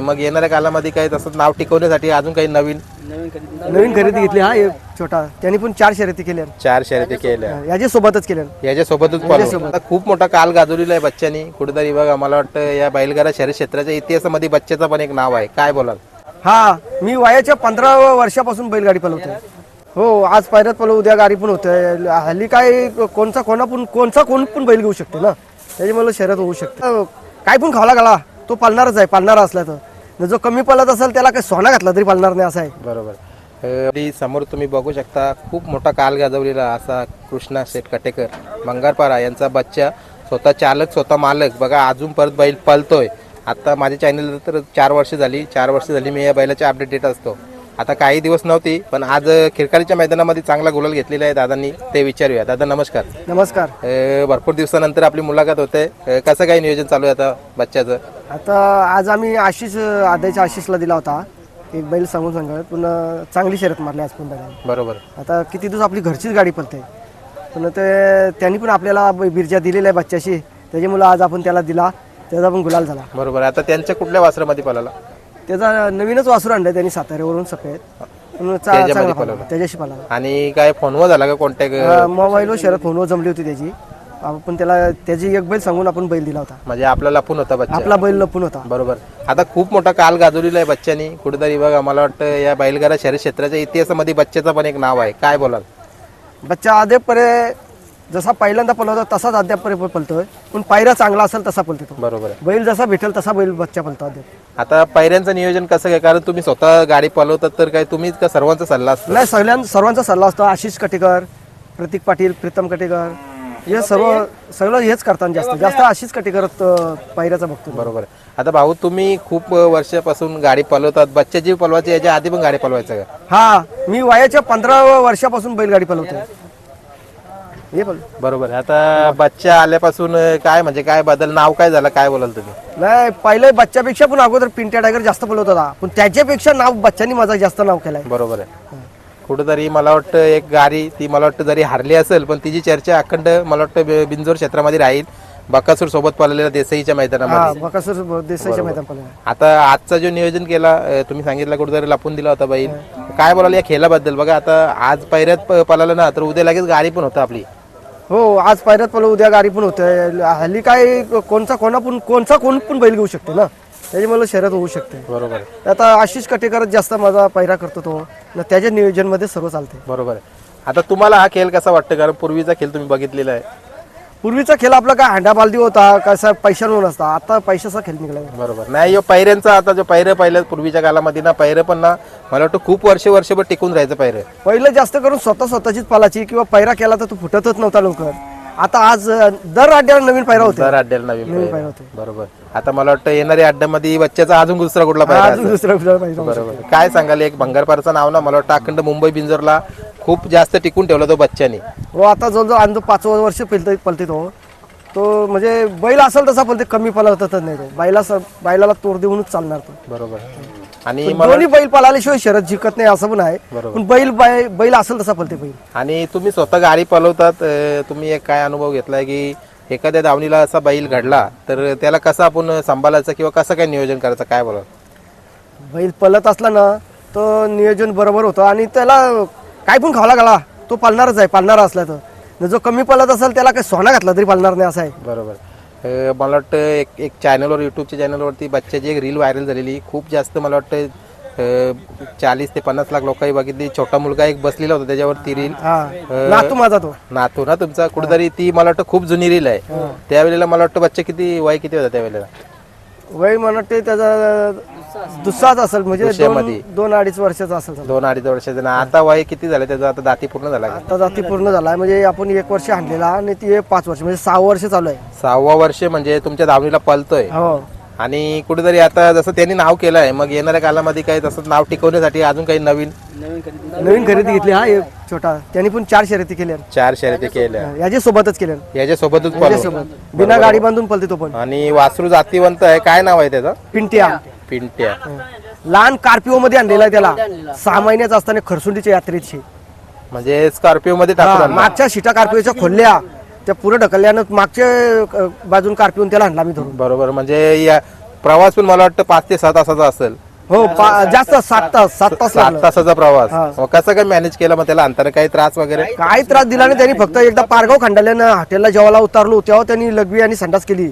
मग येणाऱ्या कालामध्ये काही तसंच नाव टिकवण्यासाठी अजून काही नवीन? नवीन खरेदी. घेतली हा एक छोटा. त्यांनी पण चार शर्यती केल्या. चार शर्यती केल्या. याच्या सोबतच केल्या. याच्यासोबतच पळवलं. आता खूप मोठा काल गाजवलेला आहे बच्चानी कुठेतरी बघा मला वाटतं या बैलगाडा शर्यत क्षेत्राच्या इतिहासामध्ये बच्च्याचं पण एक नाव आहे. काय बोलाल? हा मी वयाच्या पंधरा वर्षापासून बैलगाडी पळवतोय हो आज पायऱ्यात पळव उद्या गाडी पण होते हल्ली काय कोणचा कोणा पण कोणचा कोण पण बैल घेऊ शकते ना. त्याच्यामुळे शर्यत होऊ शकते. काय पण खावला गाला तो पालणारच आहे पालणारा असला तर. जो कमी पळत असेल त्याला काही सोना घातला तरी पालणार नाही असं आहे. बरोबर. अं, समोर तुम्ही बघू शकता खूप मोठा काल गाजवलेला असा कृष्णा शेठ कटेकर मंगारपारा यांचा बच्चा स्वतः चालक स्वतः मालक. बघा अजून परत बैल पळतोय. आता माझ्या चॅनलला तर चार वर्ष झाली. चार वर्ष झाली मी या बैलाचे अपडेट देत असतो. आता काही दिवस नव्हती पण आज खिरकारीच्या मैदानामध्ये चांगला गुलाल घेतलेला आहे दादांनी ते विचारूया. दादा नमस्कार. नमस्कार. अं, भरपूर दिवसानंतर आपली मुलाखत होते. अं, कसं काय नियोजन चालू आहे आता बच्च्याचं? आता आज आम्ही आशिष आद्याच्या आशिषला दिला होता एक बैल सांगून सांगत पण चांगली शर्यत मारली आज पण बरोबर. आता किती दिवस आपली घरचीच गाडी पळते पण ते त्यांनी पण आपल्याला ब- बिरजा दिलेला आहे बच्च्याशी त्याच्यामुळे आज आपण त्याला दिला त्याचा पण गुलाल झाला. बरोबर. आता त्यांच्या कुठल्या वासरामध्ये पळाला? त्याचा नवीनच वासरू आणलाय त्यांनी साताऱ्यावरून सफेद पण चा- त्याच्यामध्ये चांगला पळवला. पळाला त्याच्याशी पळाला आणि काय फोनवर झाला का कॉन्टॅक्ट मोबाईलवर शरद फोनवर जमली होती त्याची. आपण त्याला त्याची एक बैल सांगून आपण बैल दिला होता. म्हणजे आपला लपून होता बच्चा. आपला बैल लपून होता. बरोबर. आता खूप मोठा काल गाजवलेला आहे बच्चानी कुठेतरी बघा मला वाटतं या बैलगाडा शहरी क्षेत्राच्या इतिहासामध्ये बच्च्याचं पण एक नाव आहे. काय बोलाल? बच्चा अद्यापरे जसा पहिल्यांदा पळवता तसाच अद्यापरे पळतोय पण पायरा चांगला असेल तसा पळतो तो. बरोबर आहे. बैल जसा भेटेल तसा बैल बच्चा पळतो अद्याप. आता पैऱ्यांचं नियोजन कसं काय? कारण तुम्ही स्वतः गाडी पळवतात तर काय तुम्हीच का सर्वांचा सल्ला असतो? नाही सगळ्यां सर्वांचा सल्ला असतो. आशिष कटेकर प्रतीक पाटील प्रीतम कटेकर हे सर्व सगळं हेच करतात जास्त. जास्त आशिष कटेकर पायऱ्याचा बघतो. बरोबर आहे. आता भाऊ तुम्ही खूप वर्षापासून गाडी पळवतात बच्चाची पळवायची याच्या आधी पण गाडी पळवायचं का? हा मी वयाच्या पंधरा वर्षापासून बैलगाडी पळवतोय हे बरोबर आहे. आता बच्चा आल्यापासून काय म्हणजे काय बदल नाव काय झालं काय बोलाल तुम्ही? नाही पहिले बच्च्यापेक्षा पण अगोदर पिंट्या टायगर जास्त पळवत होता. पण त्याच्यापेक्षा नाव बच्चांनी माझा जास्त नाव केलाय. बरोबर आहे. कुठेतरी मला वाटतं एक गाडी ती मला वाटतं जरी हारली असेल पण तिची चर्चा अखंड मला वाटतं बि- बिंजोर क्षेत्रामध्ये राहील. बकासूर सोबत पळालेला देसाईच्या हा मैदानामध्ये बकासूर देसाईच्या मैदान आता आजचा जो नियोजन केला अं, तुम्ही सांगितलं कुठेतरी लपून दिला होता बैल काय बोलाल या खेळाबद्दल? बघा आता आज पैऱ्यात प- पळाला ना तर उद्या लगेच गाडी पण होतं आपली. हो आज पायऱ्यात पळव उद्या गाडी पण होते. हल्ली काय कोणचा कोणा पण कोणचा कोण पण बैल घेऊ शकते ना? त्याच्यामुळे शर्यत होऊ शकते. बरोबर आहे. आता आशिष कटेकरच जास्त माझा पायरा करतो तो. न त्याच्या नियोजनमध्ये सर्व चालते. बरोबर आहे. आता तुम्हाला हा खेळ कसा वाटतं? कारण पूर्वीचा खेळ तुम्ही बघितलेला आहे. पूर्वीचा खेळ आपला काय हांडाबालदी होता कसा पैशांवर नसता आता पैशाचा खेळ निघाला बरोबर. नाही यो पैऱ्यांचा आता जो पैरे पहिल्या पूर्वीच्या कालामध्ये ना पैरे पण ना मला वाटतं खूप वर्ष वर्षभर टिकून राहायचं पैरे. पहिलं जास्त करून स्वतः स्वतःचीच पालाची किंवा पैरा केला तर तो फुटतच नव्हता लवकर. आता आज दर अड्ड्याला नवीन पैरा होते. दर अड्ड्याला नवीन होते. बरोबर. आता मला वाटतं येणाऱ्या अड्ड्यामध्ये बच्च्याचा अजून दुसरा कुठला असेल. दुसरा. बरोबर. काय सांगाल एक भंगारपारचं नाव ना मला वाटतं अखंड मुंबई बिंजरला खूप जास्त टिकून ठेवला तो बच्च्याने हो आता जवळजवळ अंदर पाच वर्ष पलते पलते तो. तो म्हणजे बैल असेल तसा पलते कमी पलतच नाही तो. बैला बैलाला तोड देऊनच चालणार तो. बरोबर. आणि पण मला दोन्ही बैल पळाल्याशिवाय शरद जिंकत नाही असं पण आहे. बरोबर. पण बैल बै- बैल असेल तसा पलते बैल. आणि तुम्ही स्वतः गाडी पळवतात अं, तुम्ही एक काय अनुभव घेतलाय की एखाद्या दावणीला असा बैल घडला तर त्याला कसं आपण सांभाळायचं किंवा कसं काय नियोजन करायचं काय बोला बैल पळत असला ना तो नियोजन बरोबर होतं आणि त्याला काय पण खावला गाला तो पालणारच आहे पालणारा असला तर. जो कमी पळत असेल त्याला काही सोना घातला तरी पालणार नाही असं आहे. बरोबर. अं, मला वाटतं एक एक चॅनलवर यूट्यूबच्या चॅनलवरती बच्च्याची एक रील व्हायरल झालेली खूप जास्त मला वाटतं चाळीस ते पन्नास लाख लोकांनी बघितली. छोटा मुलगा एक बसलेला होता त्याच्यावर ती रील हा नातू माझा तो. नातू ना तुमचा? कुठेतरी ती मला वाटतं खूप जुनी रील आहे. त्यावेळेला मला वाटतं बच्चा किती वय किती होता त्यावेळेला? वय मला वाटते त्याचा दुसराच असेल म्हणजे दोन दुसऱ्यामध्ये. दोन अडीच वर्षाचा असेल. दोन अडीच वर्षाचं. ना आता वय किती झालं? त्याचं आता दाती पूर्ण झाला का? आता जाती पूर्ण झालाय म्हणजे आपण एक वर्ष आणलेला आणि ती पाच वर्ष म्हणजे सहा वर्ष चालू आहे. सहावा वर्ष म्हणजे तुमच्या दावणीला पलतोय हो. आणि कुठेतरी आता जसं त्यांनी नाव केलं आहे मग येणाऱ्या कालामध्ये काही तसंच नाव टिकवण्यासाठी अजून काही नवीन नवीन खरेदी घेतली. हा एक छोटा. त्यांनी पण चार शर्यती केल्या चार शर्यती केल्या. याच्या सोबतच केल्या पळवू. याच्यासोबत बिना गाडी बांधून पलते तो पण. आणि वासरू जातीवंत आहे. काय नाव आहे त्याचं? पिंट्या. पिंट्या. लहान कार्पिओ मध्ये आणलेला आहे त्याला. सहा महिन्याचा असताना खरसुंडीच्या यात्रेची. म्हणजे स्कॉर्पिओ मध्ये टाकून हा, आणलं. मागच्या शिटा कार्पिओच्या खोलल्या. त्या पुढे ढकलल्यानं मागच्या अ, बाजून कार्पिओन त्याला आणला मी धरून. बरोबर. म्हणजे या प्रवास पण मला वाटतं पाच ते सहा तासाचा असेल. हो पा- जास्त सात तास सात तास सात लागलं तासाचा प्रवास. हा. मग कसं काय मॅनेज केलं? मग त्याला अंतर काही त्रास वगैरे? काही त्रास दिला नाही त्यांनी फक्त एकदा पारगाव खंडाल्यानं हॉटेलला जेवायला उतारलो तेव्हा त्यांनी लघवी आणि संडास केली.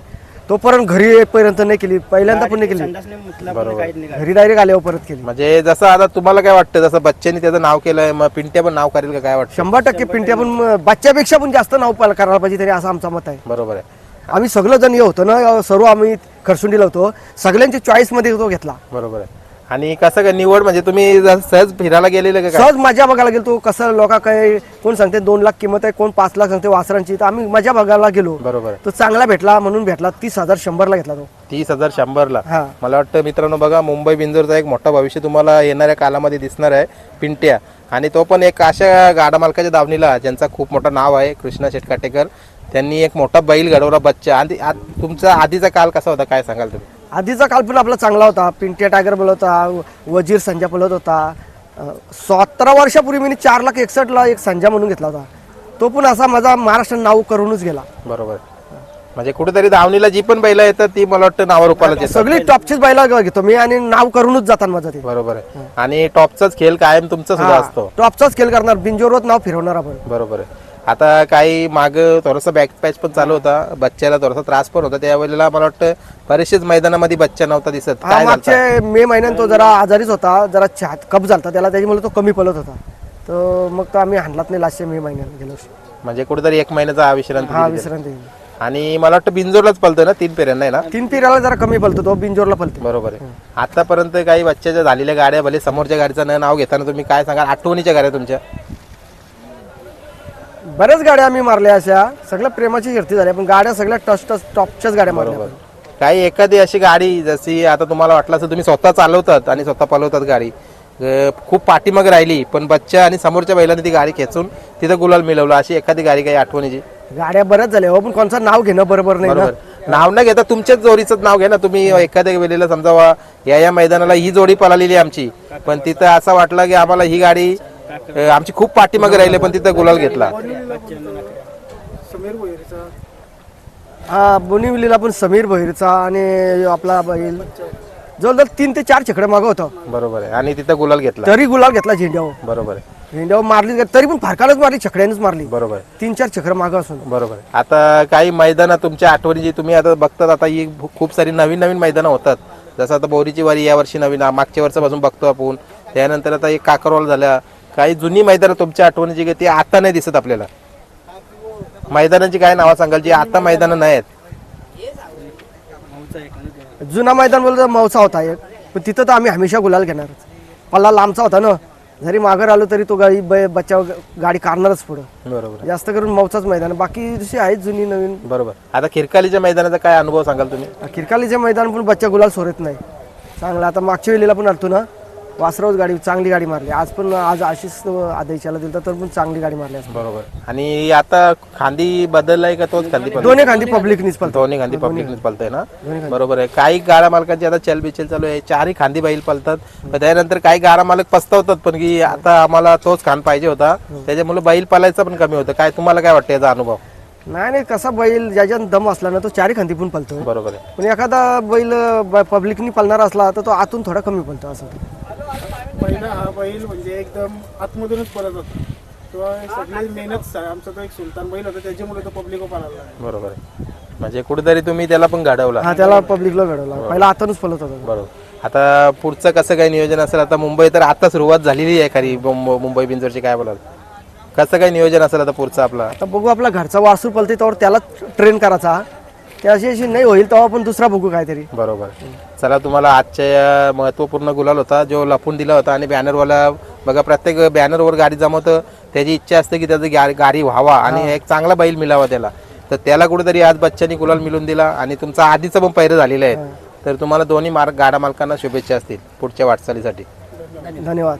तोपर्यंत घरी येईपर्यंत नाही केली पहिल्यांदा पण नाही केली. घरी. डायरेक्ट आल्यावर परत केली. म्हणजे जसं आता तुम्हाला काय वाटतं? जसं बच्चेनी त्याचं नाव केलंय मग पिंट्या पण नाव करेल का? काय वाटतं? शंभर टक्के पिंट्या पण बच्च्यापेक्षा पण जास्त नाव पाल- करायला पाहिजे तरी असं आमचं मत आहे. बरोबर आहे. आम्ही सगळं जण हे होतो ना सर्व आम्ही खरसुंडीला होतो. सगळ्यांच्या चॉईसमध्ये तो घेतला. बरोबर आहे. आणि कसं काय निवड म्हणजे तुम्ही जसं सहज फिरायला गेलेलं का सहज मजा बघायला गेलो तो कसं लोका काय कोण सांगते दोन लाख किंमत आहे कोण पाच लाख सांगते वासरांची तर आम्ही मजा बघायला गेलो. बरोबर. तो चांगला भेटला म्हणून भेटला तीस हजार शंभरला घेतला तो. तीस हजार शंभरला. हा. मला वाटतं मित्रांनो बघा मुंबई बिंजोरचा एक मोठा भविष्य तुम्हाला येणाऱ्या कालामध्ये दिसणार आहे पिंट्या. आणि तो पण एक अशा गाडा मालकाच्या दावणीला ज्यांचा खूप मोठं नाव आहे कृष्णा शेटकाटेकर. त्यांनी एक मोठा बैल घडवला बच्चा. आणि आ- तुमचा आधीचा काल कसा होता काय सांगाल तुम्ही? आधीचा काल पण आपला चांगला होता. पिंट्या टायगर बोलत होता वजीर संजा बोलत होता. सतरा वर्षापूर्वी मी चार लाख एकसष्टला एक संजा म्हणून घेतला होता. तो पण असा माझा महाराष्ट्र नाव करूनच गेला. बरोबर. म्हणजे कुठेतरी दावणीला जी पण बैल येतात ती मला वाटतं नावा रुपाला येतात सगळी टॉपचीच बैला घेतो मी आणि नाव करूनच जातात माझं ते. बरोबर आहे. आणि टॉपचाच खेळ कायम तुमचा सुद्धा असतो. टॉपचाच खेळ करणार बिंजोरवर नाव फिरवणार आपण. बरोबर आहे. आता काही माग थोडासा बॅक पॅच पण चालू होता. बच्च्याला थोडासा त्रास पण होता. त्यावेळेला मला वाटतं बरेचसेच मैदानामध्ये बच्चा नव्हता दिसत. हा काय झालं? मागच्या मे महिन्यात तो जरा आजारीच होता. जरा छात कप झालता. त्याला त्याच्यामुळे तो कमी पलत होता. तर मग तो आम्ही हाणलाच नाही लास्टच्या मे महिन्यात गेलो. म्हणजे कुठेतरी एक महिन्याचा विश्रांती हा दिली त्याला. विश्रांती. आणि मला वाटतं बिंजोरलाच पलतोय ना? तीन फेऱ्यांना आहे ना? तीन पिराला जरा कमी पलतो तो बिंजोरला पलतो बरोबर आहे. आतापर्यंत काही बच्च्याच्या झालेल्या गाड्या भले समोरच्या गाडीचं न नाव घेताना तुम्ही काय सांगाल? आठवणीच्या गाड्या तुमच्या? बऱ्याच गाड्या आम्ही मारल्या अशा. सगळ्या प्रेमाची शर्ती झाल्या पण गाड्या सगळ्या टच टच टॉपच्याच गाड्या मारल्या. काही एखादी अशी गाडी जशी आता तुम्हाला वाटलं असं तुम्ही स्वतः चालवतात आणि स्वतः पलवतात गाडी. अं, खूप पाठीमाग राहिली पण बच्चा आणि समोरच्या बैलाने ती गाडी खेचून तिथं गुलाल मिळवलं. अशी एखादी गाडी काही आठवणीची? गाड्या बऱ्याच झाल्या हो पण कोणचं नाव घेणं बरोबर नाही ना. बरोबर. नाव न घेता तुमच्याच जोडीचं नाव घ्या ना. तुम्ही एखाद्या वेळेला समजा वा, या या मैदानाला ही जोडी पळालेली आमची. पण तिथं असं वाटलं की आम्हाला ही गाडी अं, आमची खूप पाठीमागे राहिली पण तिथं गुलाल घेतला. हा बोनिवलीला पण समीर भैरचा आणि आपला बैल. जवळजवळ तीन ते चार छकडे मागं होतं. बरोबर आहे. आणि तिथं गुलाल घेतला. तरी गुलाल घेतला झेंड्यावर. बरोबर आहे. झेंड्यावर मारली तरी पण फारकानच मारली छकड्यानेच मारली. बरोबर आहे. तीन चार छकडे मागं असून. बरोबर आहे. आता काही मैदानं तुमच्या आठवणीची तुम्ही आता बघतात आता ही खूप सारी नवीन नवीन मैदानं होतात. जसं आता बोरीची वारी या वर्षी नवीन मागच्या वर्षापासून बघतो आपण. त्यानंतर आता एक काकरवाल झाल्या काही जुनी मैदानं तुमच्या आठवणीची ती आता नाही दिसत आपल्याला. मैदानाची काय नावं सांगाल? जी आता मैदानं नाही आहेत. जुना मैदान बोलतो मौसा होता एक. पण तिथं तर आम्ही हमेशा गुलाल घेणार. पल्ला लांबचा होता ना. जरी मागं आलो तरी तो गाडी ब- बच्चा गाडी काढणारच पुढं. बरोबर. जास्त करून मौचाच मैदान. बाकी दुसरी आहेत जुनी नवीन. बरोबर. आता खिरकालीच्या मैदानाचा काय अनुभव सांगाल तुम्ही? किरकालीचे मैदान पण बच्चा गुलाल सोडत नाही. चांगला. आता मागच्या वेळेला पण आलतो ना. वासरावच गाडी चांगली गाडी मारली. आज पण आज आशिष आदेशाला दिलता तर पण चांगली गाडी मारली आज. बरोबर. आणि आता खांदी बदललाय का तोच खांदी? दोन्ही खांदी पब्लिकनीच पलतो दोन्ही खांदी पब्लिक पलतोय ना? बरोबर आहे. काही गाडा मालकांची आता चल बिचल चालू आहे. चारही खांदी बैल पलतात. पण त्यानंतर काही गाडा मालक पस्तावतात पण की आता आम्हाला तोच खान पाहिजे होता. त्याच्यामुळे बैल पालायचा पण कमी होतं. काय तुम्हाला काय वाटतं याचा अनुभव? नाही नाही. कसा बैल ज्याच्यात दम असला ना तो चारी खांदी पण पलतो बरोबर आहे. पण एखादा बैल पब्लिकनी पलणारा असला तर तो आतून थोडा कमी पलतो असं. पहिला हा बैल म्हणजे एकदम आतमधूनच पडत होता. तेव्हा सगळी मेहनत सा- आमचा तो एक सुलतान बैल होता त्याच्यामुळे तो पब्लिक पळाला. बरोबर आहे. म्हणजे कुठेतरी तुम्ही त्याला पण घडवला हा त्याला पब्लिकला घडवला पहिला आतूनच पलत होता बरोबर. आता पुढचं कसं काय नियोजन असेल आता मुंबई तर आता सुरुवात झालेली आहे खरी. मुंब- मुंबई बिंजोरची काय बोलाल? कसं काय नियोजन असेल आता पुढचं आपलं? आता बघू आपला घरचा वासू पलते त्यावर त्याला ट्रेन करायचा. त्या अशी अशी नाही होईल तेव्हा आपण दुसरा बघू काहीतरी. बरोबर. चला तुम्हाला आजच्या या महत्त्वपूर्ण गुलाल होता जो लपून दिला होता आणि बॅनरवाला बघा प्रत्येक बॅनरवर गाडी जमवतं त्याची इच्छा असते की त्याचं गा- गाडी व्हावा आणि एक चांगला बैल मिळावा त्याला. तर त्याला कुठेतरी आज बच्चांनी गुलाल मिळून दिला आणि तुमचा आधीचं पण पैर झालेलं आहे. तर तुम्हाला दोन्ही मार्ग गाडा मालकांना शुभेच्छा असतील पुढच्या वाटचालीसाठी. धन्यवाद.